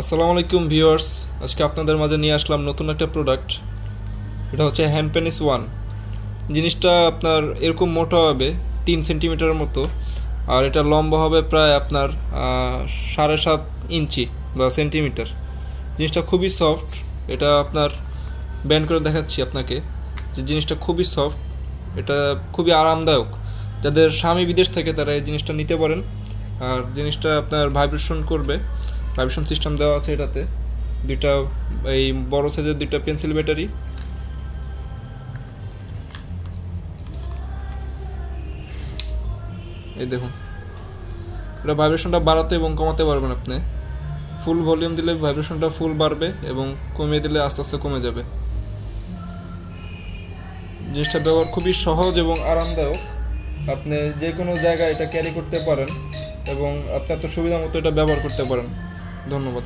আসসালামু আলাইকুম ভিউয়ার্স। আজকে আপনাদের মাঝে নিয়ে আসলাম নতুন একটা প্রোডাক্ট এটা হচ্ছে হ্যান্ড পেনিস ওয়ান জিনিসটা আপনার এরকম মোটা হবে, তিন সেন্টিমিটারের মতো। আর এটা লম্বা হবে প্রায় আপনার সাড়ে সাত ইঞ্চি বা সেন্টিমিটার জিনিসটা খুবই সফট এটা আপনার ব্যান্ড করে দেখাচ্ছি আপনাকে যে জিনিসটা খুবই সফট এটা খুবই আরামদায়ক। যাদের স্বামী বিদেশ থেকে তারা এই জিনিসটা নিতে পারেন। আর জিনিসটা আপনার ভাইব্রেশন করবে। ভাইব্রেশন সিস্টেম দেওয়া আছে এটাতে। দুইটা, এই বড় সাইজের দুইটা পেন্সিল ব্যাটারি এই দেখুন। এটা ভাইব্রেশনটা বাড়াতে এবং কমাতে পারবেন আপনি। ফুল ভলিউম দিলে ভাইব্রেশনটা ফুল বাড়বে এবং কমিয়ে দিলে আস্তে আস্তে কমে যাবে। জিনিসটা ব্যবহার খুবই সহজ এবং আরামদায়ক। আপনি যে কোনো জায়গায় এটা ক্যারি করতে পারেন এবং আপনার তো সুবিধা মতো এটা ব্যবহার করতে পারেন। ধন্যবাদ